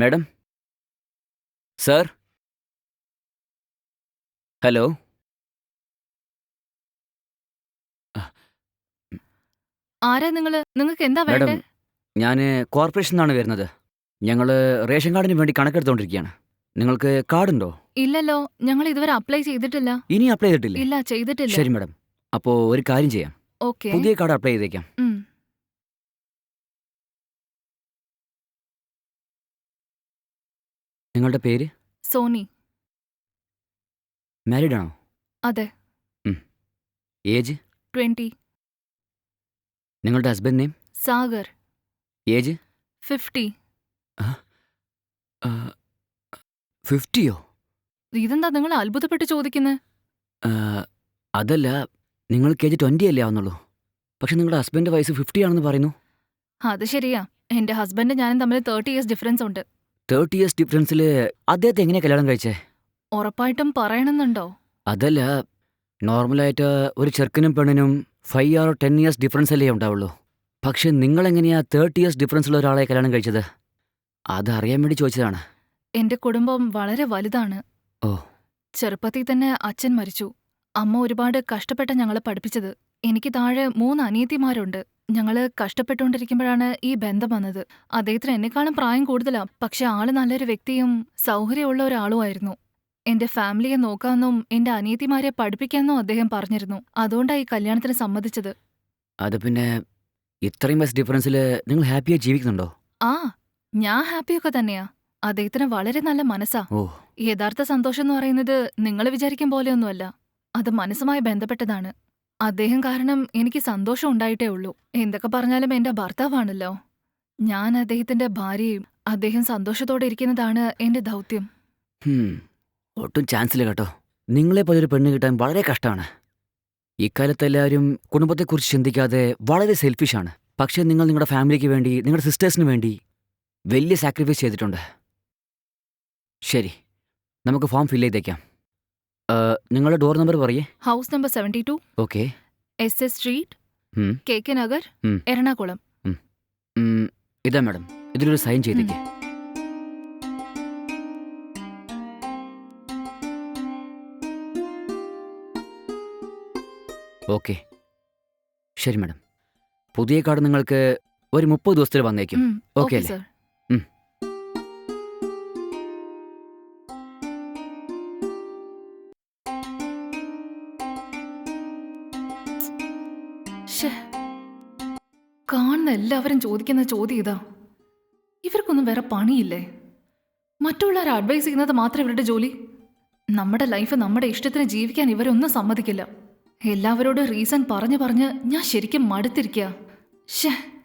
Madam? Sir? Hello? ആരാ നിങ്ങൾ? നിങ്ങൾക്ക് എന്താ വേണ്ടത് വേണ്ടേ ഞാൻ കോർപ്പറേഷനിൽ നിന്നാണ് വരുന്നത്. ഞങ്ങൾ റേഷൻ കാർഡിന് വേണ്ടി കണക്കെടുത്തോണ്ടിരിക്കുകയാണ് നിങ്ങൾക്ക് കാർഡുണ്ടോ? ഇല്ലല്ലോ ഞങ്ങൾ ഇതുവരെ അപ്ലൈ ചെയ്തിട്ടില്ല. ഇനി അപ്ലൈ ചെയ്തിട്ടില്ലേ? ഇല്ല ചെയ്തിട്ടില്ല. ശരി മാഡം. അപ്പോ ഒരു കാര്യം ചെയ്യാം. ഓക്കെ. പുതിയ കാർഡ് അപ്ലൈ ചെയ്തേക്കാം. ഉം. നിങ്ങളുടെ പേര്? സോനി മാരീഡ് ആണോ? അതെ. ഏജ്? ട്വന്റി. നിങ്ങളുടെ husband name Sagar. Age? Fifty. ഫിഫ്റ്റിയോ? ഇതെന്താ നിങ്ങൾ അത്ഭുതപ്പെട്ട് ചോദിക്കുന്നത് അതല്ല നിങ്ങൾക്ക് ഏജ് ട്വന്റി അല്ലേ ആവുന്നുള്ളൂ. പക്ഷെ നിങ്ങളുടെ ഹസ്ബൻഡ് വയസ്സ് ഫിഫ്റ്റി ആണെന്ന് പറയുന്നു. അത് ശരിയാ. എന്റെ ഹസ്ബൻഡ് ഞാനും തമ്മിൽ തേർട്ടി ഇയേഴ്സ് ഡിഫറൻസ് ഉണ്ട്. തേർട്ടി ഇയേഴ്സ് ഡിഫറൻസിൽ അദ്ദേഹത്തെ എങ്ങനെ കല്യാണം കഴിച്ചേ? ഉറപ്പായിട്ടും പറയണമെന്നുണ്ടോ? അതല്ല നോർമലായിട്ട് ഒരു ചെറുക്കനും പെണ്ണിനും ഫൈവ് ആറോ ടെൻ ഇയേഴ്സ് ഡിഫറൻസ് അല്ലേ ഉണ്ടാവുള്ളൂ. പക്ഷെ നിങ്ങളെങ്ങനെയാ തേർട്ടി ഇയേഴ്സ് ഡിഫറൻസ് ഉള്ള ഒരാളെ കല്യാണം കഴിച്ചത്? അതറിയാൻ വേണ്ടി ചോദിച്ചതാണ്. എന്റെ കുടുംബം വളരെ വലുതാണ്. ഓ. ചെറുപ്പത്തിൽ തന്നെ അച്ഛൻ മരിച്ചു. അമ്മ ഒരുപാട് കഷ്ടപ്പെട്ട ഞങ്ങളെ പഠിപ്പിച്ചത്. എനിക്ക് താഴെ മൂന്ന് അനിയത്തിമാരുണ്ട്. ഞങ്ങൾ കഷ്ടപ്പെട്ടുകൊണ്ടിരിക്കുമ്പോഴാണ് ഈ ബന്ധം വന്നത്. അദ്ദേഹത്തിന് എന്നെക്കാളും പ്രായം കൂടുതലാ. പക്ഷെ ആൾ നല്ലൊരു വ്യക്തിയും സൗകര്യമുള്ള ഒരാളുമായിരുന്നു. എന്റെ ഫാമിലിയെ നോക്കാമെന്നും എന്റെ അനിയത്തിമാരെ പഠിപ്പിക്കാമെന്നും അദ്ദേഹം പറഞ്ഞിരുന്നു. അതുകൊണ്ടാ ഈ കല്യാണത്തിന് സമ്മതിച്ചത്. അത് പിന്നെ ഇത്രയും വയസ്സ് ഡിഫറൻസിൽ നിങ്ങൾ ഹാപ്പിയായി ജീവിക്കുന്നുണ്ടോ? ആ ഞാൻ ഹാപ്പിയൊക്കെ തന്നെയാ. അദ്ദേഹത്തിന് വളരെ നല്ല മനസ്സാ. ഓ. യഥാർത്ഥ സന്തോഷം എന്ന് പറയുന്നത് നിങ്ങൾ വിചാരിക്കും പോലെയൊന്നുമല്ല അത് മനസ്സുമായി ബന്ധപ്പെട്ടതാണ്. അദ്ദേഹം കാരണം എനിക്ക് സന്തോഷം ഉണ്ടായിട്ടേ ഉള്ളൂ. എന്തൊക്കെ പറഞ്ഞാലും എന്റെ ഭർത്താവാണല്ലോ. ഞാൻ അദ്ദേഹത്തിന്റെ ഭാര്യയും അദ്ദേഹം സന്തോഷത്തോടെ ഇരിക്കുന്നതാണ് എന്റെ ദൗത്യം. ഒട്ടും ചാൻസ് ഇല്ല കേട്ടോ. നിങ്ങളെ പോലൊരു പെണ്ണ് കിട്ടാൻ വളരെ കഷ്ടമാണ്. ഇക്കാലത്ത് എല്ലാവരും കുടുംബത്തെക്കുറിച്ച് ചിന്തിക്കാതെ വളരെ സെൽഫിഷാണ് പക്ഷേ നിങ്ങൾ നിങ്ങളുടെ ഫാമിലിക്ക് വേണ്ടി നിങ്ങളുടെ സിസ്റ്റേഴ്സിന് വേണ്ടി വലിയ സാക്രിഫൈസ് ചെയ്തിട്ടുണ്ട്. ശരി. നമുക്ക് ഫോം ഫില്ല് ചെയ്തേക്കാം. നിങ്ങളുടെ ഡോർ നമ്പർ പറയേ. House number seventy two okay S S street. K K Nagar Ernakulam. ഇതാ മാഡം ഇതിലൊരു സൈൻ ചെയ്തേക്ക്. ഓക്കെ ശരി മാഡം പുതിയ കാർഡ് നിങ്ങൾക്ക് ഒരു മുപ്പത് ദിവസത്തിൽ വന്നേക്കും. ഓക്കെ അല്ലേ? ശ്ശേ. കാണുന്ന എല്ലാവരും ചോദിക്കുന്ന ചോദ്യം ഇതാ. ഇവർക്കൊന്നും വേറെ പണിയില്ലേ? മറ്റുള്ളവരെ അഡ്വൈസ് ചെയ്യുന്നത് മാത്രം ഇവരുടെ ജോലി. നമ്മുടെ ലൈഫ് നമ്മുടെ ഇഷ്ടത്തിന് ജീവിക്കാൻ ഇവരൊന്നും സമ്മതിക്കില്ല. എല്ലാവരോടും റീസൺ പറഞ്ഞു പറഞ്ഞ് ഞാൻ ശരിക്കും മടുത്തിരിക്കുക ഷേ